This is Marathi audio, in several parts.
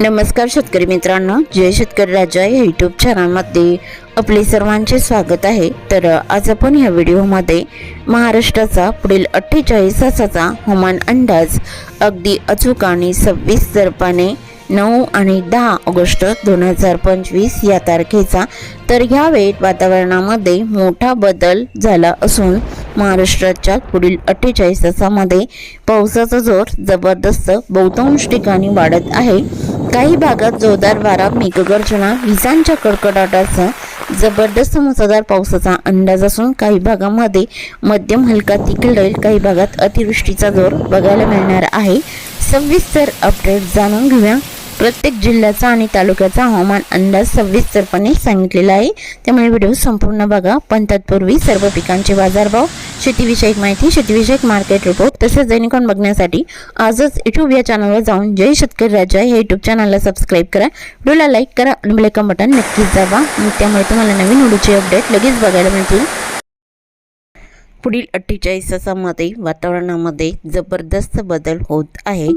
नमस्कार शेतकरी मित्रांनो जय शेतकरी राजा या यूट्यूब चॅनलमध्ये आपले सर्वांचे स्वागत आहे. तर आज आपण या व्हिडिओमध्ये महाराष्ट्राचा पुढील अठ्ठेचाळीस तासाचा हवामान अंदाज अगदी अचूक आणि सव्वीस दरपाने नऊ आणि दहा ऑगस्ट दोन हजार पंचवीस या तारखेचा. तर ह्या वातावरणामध्ये मोठा बदल झाला असून महाराष्ट्राच्या पुढील अठ्ठेचाळीस तासामध्ये पावसाचा जोर जबरदस्त बहुतांश ठिकाणी वाढत आहे. काही भागात जोरदार वारा मेघगर्जना विजांच्या कडकडाटासह जबरदस्त मुसळधार पावसाचा अंदाज असून काही भागामध्ये मध्यम हलका तिखल राहील. काही भागात अतिवृष्टीचा जोर बघायला मिळणार आहे. सविस्तर अपडेट जाणून घेऊया. प्रत्येक जिल्ह्याचा आणि तालुक्याचा हवामान अंदाज सविस्तरपणे सांगितलेला आहे. त्यामुळे व्हिडिओ संपूर्ण बघा. पण तत्पूर्वी सर्व पिकांचे बाजारभाव शेतीविषयक माहिती शेतीविषयक मार्केट रिपोर्ट तसेच दैनिकॉन बघण्यासाठी आजच युट्यूब या चॅनलवर जाऊन जय शेतकरी राजा या युट्यूब चॅनलला सबस्क्राईब करा. व्हिडिओला लाईक करा आणि ब्लेकन बटन नक्कीच दाबा. त्यामुळे तुम्हाला नवीन व्हिडिओचे अपडेट लगेच बघायला मिळतील. पुढील अठ्ठेचाळीस तासामध्ये वातावरणामध्ये जबरदस्त बदल होत आहे.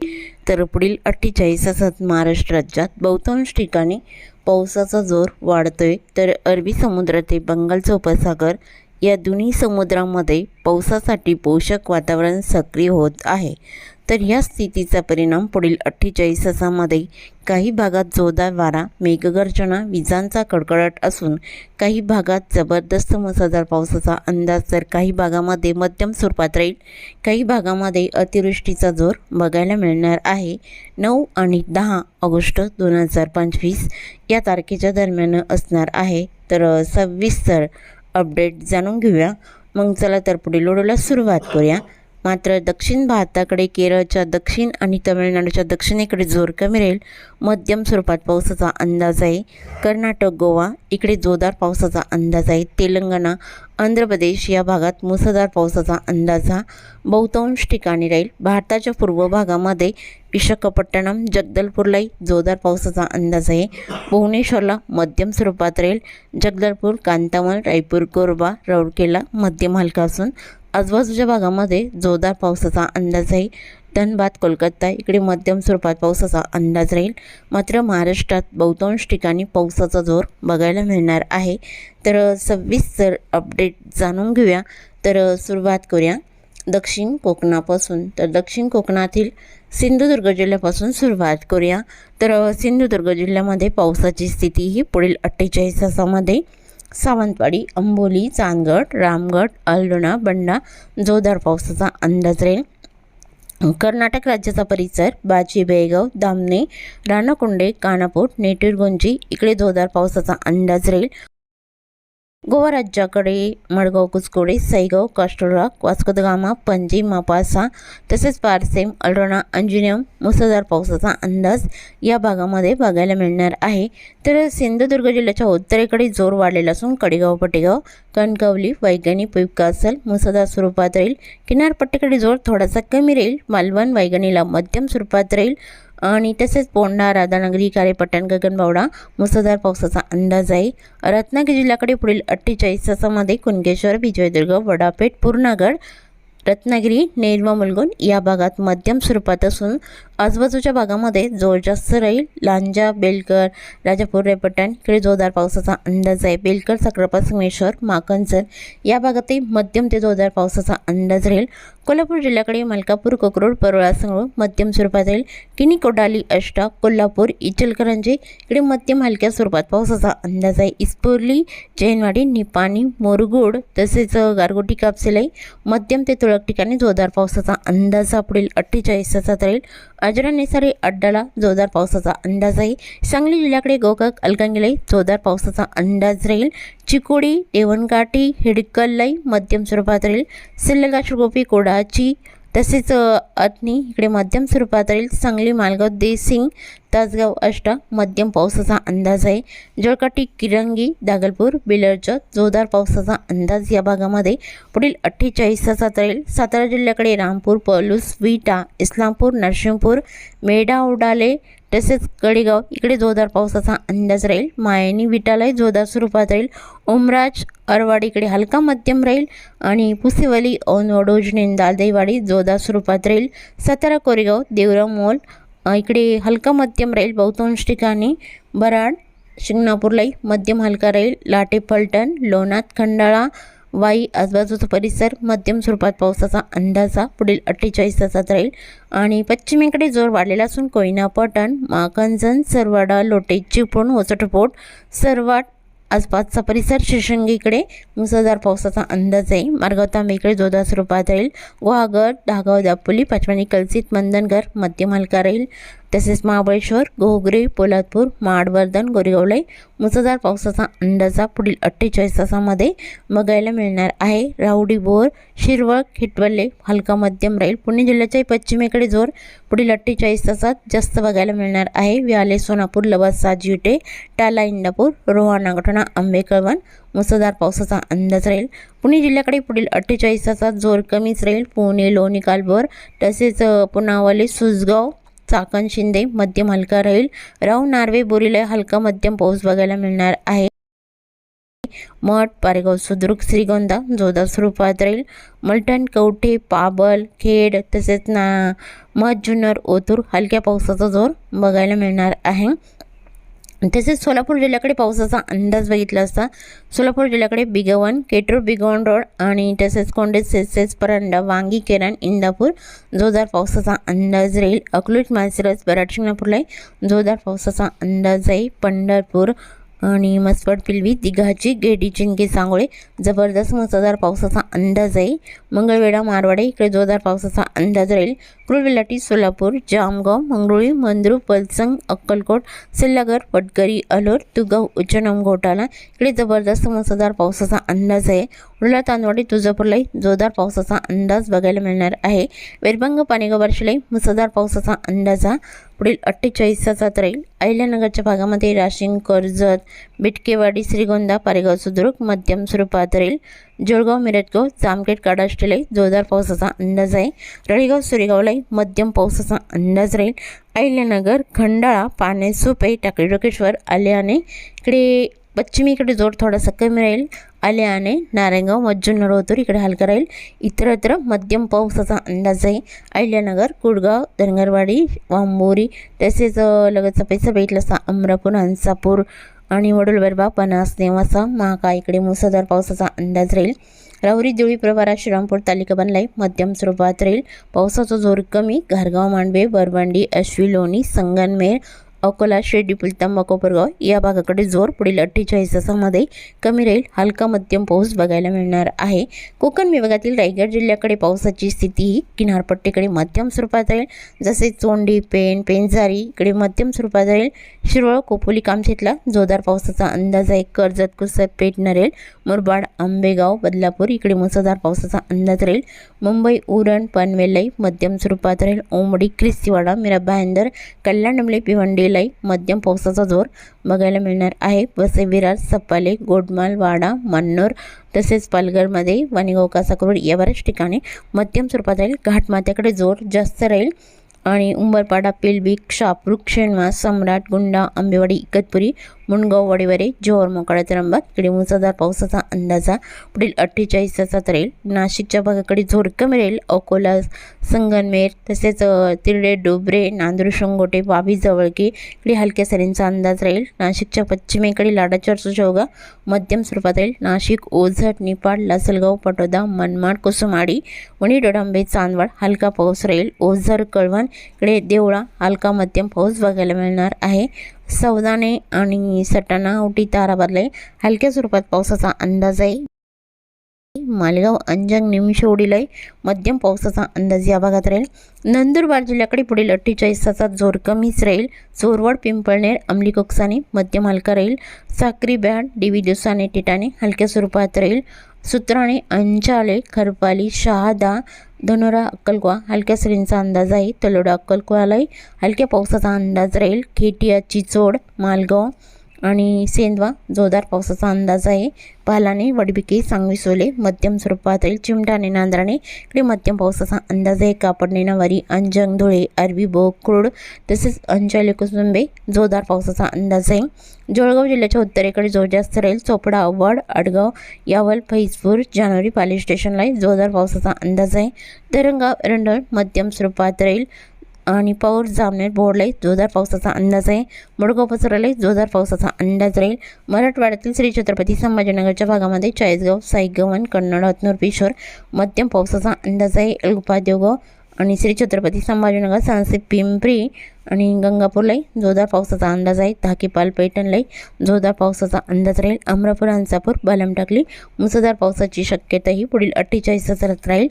तर पुढील अठ्ठेचाळीस तासात महाराष्ट्र राज्यात बहुतांश ठिकाणी पावसाचा जोर वाढतोय. तर अरबी समुद्र ते बंगालचा उपसागर या दोन्ही समुद्रामध्ये पावसासाठी पोषक वातावरण सक्रिय होत आहे. तर या स्थितीचा परिणाम पुढील अठ्ठेचाळीस तासामध्ये काही भागात जोरदार वारा मेघगर्जना विजांचा कडकडाट असून काही भागात जबरदस्त मुसळधार पावसाचा अंदाज तर काही भागामध्ये मध्यम स्वरूपात राहील. काही भागामध्ये अतिवृष्टीचा जोर बघायला मिळणार आहे. नऊ आणि दहा ऑगस्ट दोन हजार पंचवीस या तारखेच्या दरम्यान असणार आहे. तर सविस्तर अपडेट जाणून घेऊया. मग चला तर पुढील व्हिडिओला सुरुवात करूया. मात्र दक्षिण भारताकडे केरळच्या दक्षिण आणि तमिळनाडूच्या दक्षिणेकडे जोर कमी राहील. मध्यम स्वरूपात पावसाचा अंदाज आहे. कर्नाटक गोवा इकडे जोरदार पावसाचा अंदाज आहे. तेलंगणा आंध्र प्रदेश या भागात मुसळधार पावसाचा अंदाज हा बहुतांश ठिकाणी राहील. भारताच्या पूर्व भागामध्ये विशाखापट्टणम जगदलपूरलाही जोरदार पावसाचा अंदाज आहे. भुवनेश्वरला मध्यम स्वरूपात राहील. जगदलपूर कांतामल रायपूर कोरबा राऊरकेला मध्यम हलका असून आजूबाजूच्या भागामध्ये जोरदार पावसाचा अंदाज आहे. धनबाद कोलकाता इकडे मध्यम स्वरूपात पावसाचा अंदाज राहील. मात्र महाराष्ट्रात बहुतांश ठिकाणी पावसाचा जोर बघायला मिळणार आहे. तर सविस्तर अपडेट जाणून घेऊया तर सुरुवात करूया. दक्षिण कोकणापासून तर दक्षिण कोकणातील सिंधुदुर्ग जिल्ह्यापासून सुरुवात करूया. तर सिंधुदुर्ग जिल्ह्यामध्ये पावसाची स्थिती ही पुढील अठ्ठेचाळीस तासामध्ये सावंतवाडी अंबोली चांदगड रामगड अल्डोणा बंडा जोरदार पावसाचा अंदाज राहील. कर्नाटक राज्याचा परिसर बाजी बेळगाव दामणे राणाकुंडे कानापूर नेटुरगुंजी इकडे जोरदार पावसाचा अंदाज राहील. गोवा राज्याकडे मडगाव कुसकोडे सैगाव कास्टोराक वास्को द गामा पणजी मापासा तसेच पारसेम अल्रोणा अंजुनियम मुसळधार पावसाचा अंदाज या भागामध्ये बघायला मिळणार आहे. तर सिंधुदुर्ग जिल्ह्याच्या उत्तरेकडे जोर वाढलेला असून कडेगाव पटेगाव कणकवली वैगणी पिपकासल मुसळधार स्वरूपात राहील. किनारपट्टीकडे जोर थोडासा कमी राहील. मालवण वैगणीला मध्यम स्वरूपात राहील. आणि तसेच पोंडा राधानगरी कारेपट्टण गगनबावडा मुसळधार पावसाचा अंदाज आहे. रत्नागिरी जिल्ह्याकडे पुढील अठ्ठेचाळीस तासामध्ये कुणकेश्वर विजयदुर्ग वडापेठ पूर्णागड रत्नागिरी नेरवा मुलगुण या भागात मध्यम स्वरूपात असून आजूबाजूच्या भागामध्ये जोर जास्त राहील. लांजा बेलकर राजापूर रेपटण इकडे जोरदार पावसाचा अंदाज आहे. बेलकर सक्रापा संगमेश्वर माकणसर या भागातही मध्यम ते जोरदार पावसाचा अंदाज राहील. कोल्हापूर जिल्ह्याकडे मलकापूर कोकरोड परोळा संगळू मध्यम स्वरूपात राहील. किनी कोडाली अष्टा कोल्हापूर इचलकरंजी इकडे मध्यम हलक्या स्वरूपात पावसाचा अंदाज आहे. इस्पोर्ली जैनवाडी निपाणी मोरगोड तसेच गारगोटी कापसेलाई मध्यम ते तुळक ठिकाणी जोरदार पावसाचा अंदाज सापडेल पुढील अठ्ठेचाळीस तासात राहील. अजरा नेसारी अड्डाला जोरदार पावसाचा अंदाज आहे सांगली जिल्ह्याकडे गोकाक अलकांगिलाई जोरदार पावसाचा अंदाज राहील. चिकोडी देवणकाठी हिडकललाई मध्यम स्वरूपात राहील. सिल्लगाछ गोपी कोडाची तसेच अथनी इकडे मध्यम स्वरूपात राहील सांगली मालगाव देसिंग तासगाव अष्टा मध्यम पावसाचा अंदाज आहे. जळकाटी किरंगी दागलपूर बिलरच्या जोरदार पावसाचा अंदाज या भागामध्ये. पुढील अठ्ठेचाळीस तासात राहील सातारा जिल्ह्याकडे रामपूर पलूस विटा इस्लामपूर नरसिंहपूर मेढा उडाले तसेच कडेगाव इकडे जोरदार पावसाचा अंदाज राहील. मायनी विटालाही जोरदार स्वरूपात राहील. ओमराज अरवाड इकडे हलका मध्यम राहील. आणि पुसेवाली औनवडोजने दालदेवाडी जोरदार स्वरूपात राहील. सातारा कोरेगाव देवराव मोल इकडे हलका मध्यम राहील. बहुतांश ठिकाणी बराड शिंगणापूरलाही मध्यम हलका राहील. लाटे फलटण लोणात खंडाळा वाई आजूबाजूचा परिसर मध्यम स्वरूपात पावसाचा अंदाजा पुढील अठ्ठेचाळीस तासात राहील. आणि पश्चिमेकडे जोर वाढलेला असून कोयना पटण माकंजन सरवाडा लोटे चिपळूण वसटपोट सरवाड आसपासचा परिसर शिरशंगीकडे मुसळधार पावसाचा अंदाज आहे. मार्गाव तांबेकडे जोरदार स्वरूपात राहील. गुहागर धागाव दापोली पाचवानी कलसित मंदनगर मध्यम हलका राहील. तसेच महाबळेश्वर घोगरे पोलादपूर माडवर्धन गोरेगावलाई मुसळधार पावसाचा अंदाजा पुढील अठ्ठेचाळीस तासामध्ये बघायला मिळणार आहे राऊडी बोर शिरवळ खिटवल्ले हलका मध्यम राहील पुणे जिल्ह्याच्या पश्चिमेकडे जोर पुढील अठ्ठेचाळीस तासात जास्त बघायला मिळणार आहे व्याले सोनापूर लवासा जिटे टाला इंदापूर रोहा नागठणा आंबेकळवण मुसळधार पावसाचा अंदाज राहील पुणे जिल्ह्याकडे पुढील अठ्ठेचाळीस तासात जोर कमीच राहील पुणे लोणी कालभोर तसेच अ, पुनावले सुसगाव चाकण शिंदे मध्यम हलका राहील. राव नार्वे बोरीला हलका मध्यम पाऊस बघायला मिळणार आहे. मठ पारेगाव सुद्रुक श्रीगोंदा जोरदार स्वरूपात राहील. मलटण कवठे पाबल खेड तसेच ना मध जुन्नर ओतूर हलक्या पावसाचा जोर बघायला मिळणार आहे. तसेच सोलापूर जिल्ह्याकडे पावसाचा अंदाज बघितला असता सोलापूर जिल्ह्याकडे बिगवन केटूर बिगवन रोड आणि तसेच कोंडे सेसेस परंडा वांगी केरण इंदापूर जोरदार पावसाचा अंदाज राहील. अकलूज माळशिरस बराड शिंगणापूरलाही जोरदार पावसाचा अंदाज आहे पंढरपूर आणि मसवड पिलवी तिघाची गेडी चिंके सांगोळे जबरदस्त मुसळधार पावसाचा अंदाज आहे. मंगळवेढा मारवाडे इकडे जोरदार पावसाचा अंदाज राहील. कुलविलाटी सोलापूर जामगाव मंगरुळी मंद्रू पलसंग अक्कलकोट सिल्लागर पटकरी अलोर तुगाव उच्चनम घोटाला इकडे जबरदस्त मुसळधार पावसाचा अंदाज आहे. उडला तांदवाडी तुळजापूरलाही जोरदार पावसाचा अंदाज बघायला मिळणार आहे. वेरबंग पाणीगाव बार्शीलाही मुसळधार पावसाचा आहे पुढील अठ्ठेचाळीस तासात राहील अहिल्यानगरच्या भागामध्ये राशिंग कर्जत बिटकेवाडी श्रीगोंदा पारेगाव सुद्रुक मध्यम स्वरूपात राहील जळगाव मिरजगाव जामखेड काडाष्टीला जोरदार पावसाचा अंदाज आहे. रळीगाव सुरेगावलाही मध्यम पावसाचा अंदाज राहील. अहिल्यानगर खंडाळा पाणे सुपे टाकळी डोकेश्वर आल्याने इकडे पश्चिमेकडे जोर थोडासा कमी राहील. आल्याने नारायणगाव मज्जून रोतूर इकडे हलका राहील. इतरत्र मध्यम पावसाचा अंदाज आहे. अहिल्यानगर कुडगाव धनगरवाडी वांबोरी तसेच लगतचा पैसा भेटला असा अमरापूर हंसापूर आणि वडुलबरबा पनास नेवासा महाका इकडे मुसळधार पावसाचा अंदाज राहील. राहुरी देवळी प्रवारा श्रीरामपूर तालुका बनलाय. मध्यम स्वरूपात राहील. पावसाचा जोर कमी. घारगाव मांडवे बरबंडी अश्वी लोणी संगनमेर अकोला शेडीपूल पुलतांबा कोपरगाव या भागाकडे जोर पुढील अठ्ठेचाळीस तासामध्ये कमी राहील. हलका मध्यम पाऊस बघायला मिळणार आहे. कोकण विभागातील रायगड जिल्ह्याकडे पावसाची स्थिती ही किनारपट्टीकडे मध्यम स्वरूपात राहील. जसे चोंडी पेन पेंजारी इकडे मध्यम स्वरूपात राहील. शिरोळ कोपोली कामशेतला जोरदार पावसाचा अंदाज आहे. कर्जत कुसत पेठ नरेल मुरबाड आंबेगाव बदलापूर इकडे मुसळधार पावसाचा अंदाज राहील. मुंबई उरण पनवेलई मध्यम स्वरूपात राहील. ओमडी क्रिस्तीवाडा मीरा भायंदर भिवंडी भिवंडीलाई मध्यम पावसाचा जोर बघायला मिळणार आहे. वसई विरार सप्पाले गोडमाल वाडा मन्नूर तसेच पालघरमध्ये वाणीगाव कासाकरोड या बऱ्याच ठिकाणी मध्यम स्वरूपात राहील. घाटमाथ्याकडे जोर जास्त राहील. आणि उंबरपाडा पिलबी शापूर शेणवा सम्राट गुंडा आंबेवाडी इकतपुरी मुंडगाव वडेवरे जोहर मोकाळे त्र्यंबक इकडे मुसळधार पावसाचा अंदाजा पुढील अठ्ठेचाळीस तासात राहील नाशिकच्या भागाकडे जोर कमी राहील अकोला संगनमेर तसेच तिरडे डोबरे नांदूर शंगोटे वावी जवळके इकडे हलक्या सरींचा अंदाज राहील नाशिकच्या पश्चिमेकडे लाडाचर सुशोगा मध्यम स्वरूपात राहील नाशिक ओझट निपाड लासलगाव पटोदा मनमाड कुसुमाडी वणी डोडांबे चांदवड हलका पाऊस राहील ओझर कळवण इकडे देवळा हलका मध्यम पाऊस बघायला मिळणार आहे सौदाने आणि सटाणा उटी ताराबादले हलक्या स्वरूपात पावसाचा अंदाज आहे. मालेगाव अंजंग निमिषोडीलाही मध्यम पावसाचा अंदाज या भागात राहील. नंदुरबार जिल्ह्याकडे पुढील अठ्ठेचाळीस तासात जोर कमीच राहील. चोरवड पिंपळनेर अंमली कोकसाने मध्यम हलका राहील. साक्री बॅड डिवी दिवसाने टिटाने हलक्या स्वरूपात राहील. सुत्राणे अंचाले खरपाली शहादा धनोरा अक्कलकुवा हलक्या सरींचा अंदाज आहे. तलोडा अक्कलकुवालाही हलक्या पावसाचा अंदाज राहील. खेटिया चिचोड मालगाव आणि सेंदवा जोरदार पावसाचा अंदाज आहे. पालाने वडबिके सांगवी सोले मध्यम स्वरूपात चिमटाने नांद्राने इकडे मध्यम पावसाचा अंदाज आहे. कापडणे नवारी अंजंग धुळे अरबी बोग क्रूड तसेच अंचाले कुसुंबे जोरदार पावसाचा अंदाज आहे. जळगाव जिल्ह्याच्या उत्तरेकडे जोर जास्त राहील. चोपडा वड अडगाव यावल फैजपूर जानेवारी पाली स्टेशनला जोरदार पावसाचा अंदाज आहे. तरंगाव एरंडळ मध्यम स्वरूपात राहील. आणि पौर जामनेर बोर्डलाही जोरदार पावसाचा अंदाज आहे. मुडगाव पसरलाही जोरदार पावसाचा अंदाज राहील. मराठवाड्यातील श्री छत्रपती संभाजीनगरच्या भागामध्ये चाळीसगाव साईगव्हाण कन्नड हतनूर पिशोर मध्यम पावसाचा अंदाज आहे. एलगुपा देवगाव आणि श्री छत्रपती संभाजीनगर सांसे पिंपरी आणि गंगापूरलाही जोरदार पावसाचा अंदाज आहे. धाकीपाल पैठणलाही जोरदार पावसाचा अंदाज राहील. अमरापूर अंसापूर बालमटाकली मुसळधार पावसाची शक्यताही पुढील अठ्ठेचाळीस तासात राहील.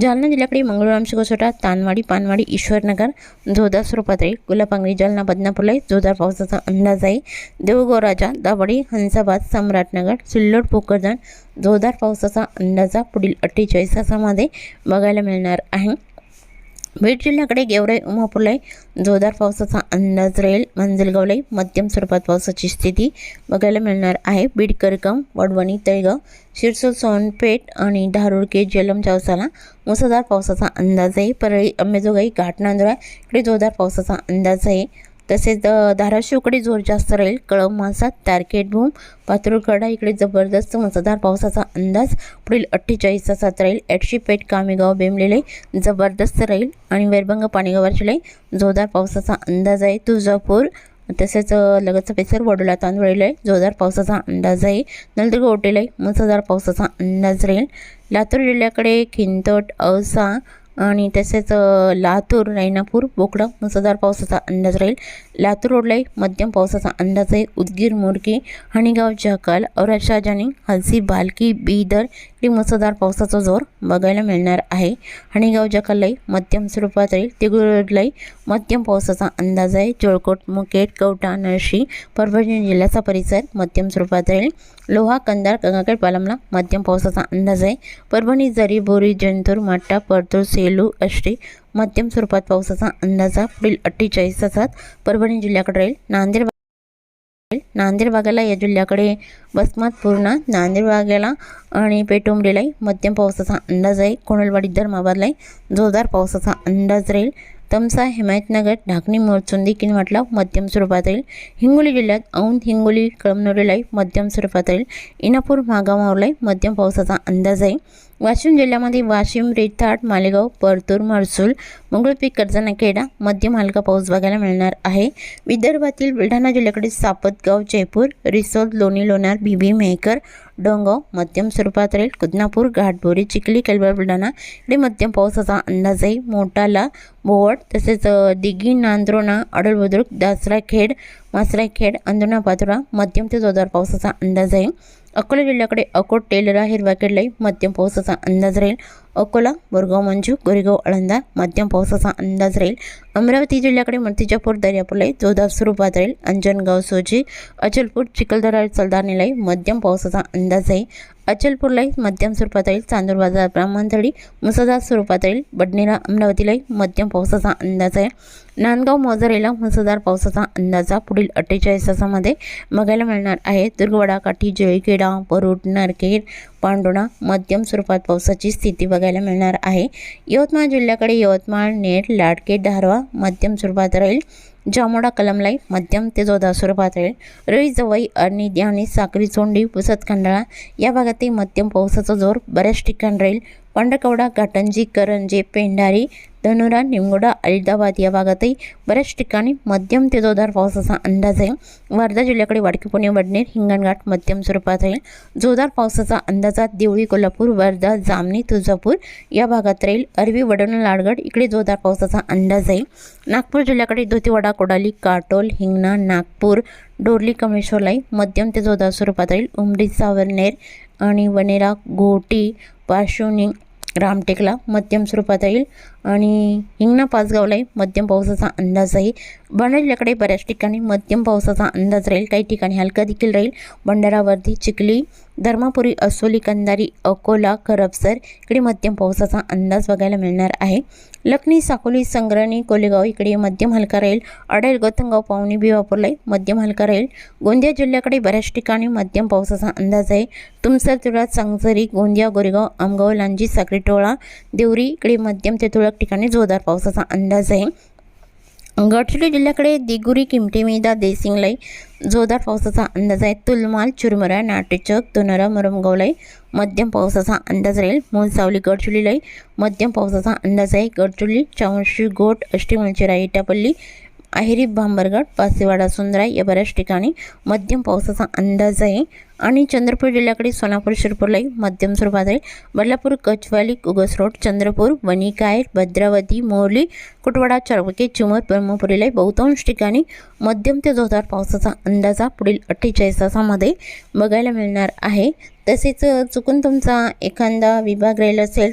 जालना जिल्ह्याकडे मंगळूर कसोटा तानवाडी पानवाडी ईश्वरनगर जोरदार स्वरूपात राहील. गुलापांगरी जालना बदनापूरलाही जोरदार पावसाचा अंदाज आहे. देऊळगाव दावडी हंसाबाद सम्राटनगर सिल्लोड पोकरदन जोरदार पावसाचा अंदाजा पुढील अठ्ठेचाळीस तासामध्ये बघायला मिळणार आहे. बीड जिल्ह्याकडे गेवराई उमापूरलाही जोरदार पावसाचा अंदाज राहील. मंजलगावलाही मध्यम स्वरूपात पावसाची स्थिती बघायला मिळणार आहे. बीड करकम वडवणी तळगाव शिरसोल सोनपेठ आणि धारुडके जलम चावसाला मुसळधार पावसाचा अंदाज आहे. परळी अंबेजोगाई घाटनांदुरा इकडे जोरदार पावसाचा अंदाज आहे. तसेच अ, धाराशिवकडे जोर जास्त राहील. कळंब माणसात तारखेट भूम पातुरकडा इकडे जबरदस्त मुसळधार पावसाचा अंदाज पुढील अठ्ठेचाळीस तासात राहील. ॲटशीपेठ कामेगाव बेमलेले जबरदस्त राहील. आणि वैरभंग पाणीगावाचे जोरदार पावसाचा अंदाज आहे. तुळजापूर तसेच लगतचा पेसर वडोला तांदुळेला जोरदार पावसाचा अंदाज आहे. नलदुर्ग ओटेला मुसळधार पावसाचा अंदाज राहील. लातूर जिल्ह्याकडे खिंतोट औसा आणि तसेच लातूर रायनापूर बोकडा मुसळधार पावसाचा अंदाज राहील. लातूर रोडलाही मध्यम पावसाचा अंदाज आहे. उदगीर मोरकी हणीगाव जकाल औरंगशाहजानी हलसी बालकी बीदर इकडे मुसळधार पावसाचा जोर बघायला मिळणार आहे. हणीगाव जकाललाही मध्यम स्वरूपात राहील तिगुर मध्यम पावसाचा अंदाज आहे. चोळकोट मुकेट कवटा नळशी परभणी जिल्ह्याचा परिसर मध्यम स्वरूपात राहील लोहा कंदार गंगाखेड पालमला मध्यम पावसाचा अंदाज आहे. परभणी जरी बोरी जंतूर माट्टा परतूर सेलू अष्टी मध्यम स्वरूपात पावसाचा अंदाज पुढील अठ्ठेचाळीस तासात परभणी जिल्ह्याकडे राहील नांदेड नांदेड भागाला या जिल्ह्याकडे वसमात पूर्णा नांदेड भागाला आणि पेटोंबरीलाही मध्यम पावसाचा अंदाज आहे. कोणलवाडी धर्माबादलाही जोरदार पावसाचा अंदाज राहील. तमसा हिमायतनगर ढाकणी मोरचुंदी किनवाटला मध्यम स्वरूपात राहील. हिंगोली जिल्ह्यात औंध हिंगोली कळमनुरीलाही मध्यम स्वरूपात राहील. इनापूर मागामावरलाही मध्यम पावसाचा अंदाज आहे. वाशिम जिल्ह्यामध्ये वाशिम रिथाट मालेगाव परतूर महसूल मंगळपीक कर्जनाखेडा मध्यम हलका पाऊस बघायला मिळणार आहे. विदर्भातील बुलढाणा जिल्ह्याकडे सापतगाव जयपूर रिसोद लोणी लोणार बिबी मेहकर डोंगाव मध्यम स्वरूपात राहील. कुदनापूर घाटबोरी चिखली कलबर बुलढाणा इकडे मध्यम पावसाचा अंदाज आहे. मोटाला बोवड तसेच दिघी नांद्रोणा अडलबुद्रुक दासराखेड मासराखेड अंदुणा पातुरा मध्यम ते जोरदार पावसाचा अंदाज आहे. अकोला जिल्ह्याकडे अकोट टेलरा हिरवाखेडलाही मध्यम पावसाचा अंदाज राहील. अकोला बोरगाव मंजू गोरेगाव आळंदा मध्यम पावसाचा अंदाज राहील. अमरावती जिल्ह्याकडे मूर्तिजापूर दर्यापूरलाही जोरदार स्वरूपात राहील. अंजनगाव सोजी अचलपूर चिखलदरा चलदानेलाही मध्यम पावसाचा अंदाज आहे अचलपूरलाही मध्यम स्वरूपात येईल चांदूर बाजार ब्राह्मणथळी मुसळधार स्वरूपात येईल बडनेरा अमरावतीलाही मध्यम पावसाचा अंदाज आहे. नांदगाव मोजरेला मुसळधार पावसाचा अंदाजा पुढील अठ्ठेचाळीस तासामध्ये बघायला मिळणार आहे. दुर्गवाडा काठी जळीखेडा परूट नरखेड पांडुणा मध्यम स्वरूपात पावसाची स्थिती बघायला मिळणार आहे. यवतमाळ जिल्ह्याकडे यवतमाळ नेर लाडके धारवा मध्यम स्वरूपात राहील. जामोडा कलमलाई मध्यम ते जोरदार स्वरूपात राहील रळी जवई आणि आणि साखरी चोंडी पुसत खंडाळा या भागातही मध्यम पावसाचा जोर बऱ्याच ठिकाणी राहील. पांडकवडा घाटंजी करंजे पेंढारी धनुरा निमगोडा अलिदाबाद या भागातही बऱ्याच ठिकाणी मध्यम ते जोरदार पावसाचा अंदाज आहे. वर्धा जिल्ह्याकडे वाडकी पुणे वडनेर हिंगणघाट मध्यम स्वरूपात राहील जोरदार पावसाचा अंदाजात देवळी कोल्हापूर वर्धा जामणी तुळजापूर या भागात राहील. अरबी वडण लाडगड इकडे जोरदार पावसाचा अंदाज आहे. नागपूर जिल्ह्याकडे धोतीवाडा कोडाली काटोल हिंगणा नागपूर डोरली कमेश्वरलाई मध्यम ते जोरदार स्वरूपात राहील. उमरी सावरनेर आणि वनेरा घोटी पार्श्वनी रामटेकला मध्यम स्वरूपात येईल. आणि हिंगणा पाचगावलाही मध्यम पावसाचा अंदाज आहे. बुलढाणा बऱ्याच ठिकाणी मध्यम पावसाचा अंदाज राहील. काही ठिकाणी हलका देखील राहील. भंडारावरती चिखली धर्मापुरी असोली कंदारी अकोला करपसर इकडे मध्यम पावसाचा अंदाज बघायला मिळणार आहे. लखनी साकोली संग्रणी कोलेगाव इकडे मध्यम हलका राहील. अडेल गौतमगाव पावणी भिवापूरलाही मध्यम हलका राहील. गोंदिया जिल्ह्याकडे बऱ्याच ठिकाणी मध्यम पावसाचा अंदाज आहे. तुमसर तुळा सांगसरी गोंदिया गोरेगाव आमगाव लांजी साक्री टोळा देवरी इकडे मध्यम ते तुरळक ठिकाणी जोरदार पावसाचा अंदाज आहे. गडचिरोली जिल्ह्याकडे दिगुरी किमठी देसिंगलाई जोरदार पावसाचा अंदाज आहे. तुलमाल चुरमुरा नाटेचक दोनरा मुरमगवलाई मध्यम पावसाचा अंदाज राहील. मोलसावली गडचिरोलीलाई मध्यम पावसाचा अंदाज आहे. गडचिरोली चावंशी गोट अष्टीमलचेरा इटापल्ली अहिरी भांबरगड पासेवाडा सुंदराई या बऱ्याच ठिकाणी मध्यम पावसाचा अंदाज आहे. आणि चंद्रपूर जिल्ह्याकडे सोनापूर शिरपूरलाई मध्यम स्वरूपात आहे. बल्लापूर कचवाली कुगस रोड चंद्रपूर वणिकायर भद्रावती मोरली कुटवाडा चारवके चिमत ब्रह्मपुरीलाई बहुतांश ठिकाणी मध्यम ते जोरदार पावसाचा अंदाजा पुढील अठ्ठेचाळीस तासामध्ये बघायला मिळणार आहे. तसेच चुकून तुमचा एखादा विभाग राहिला असेल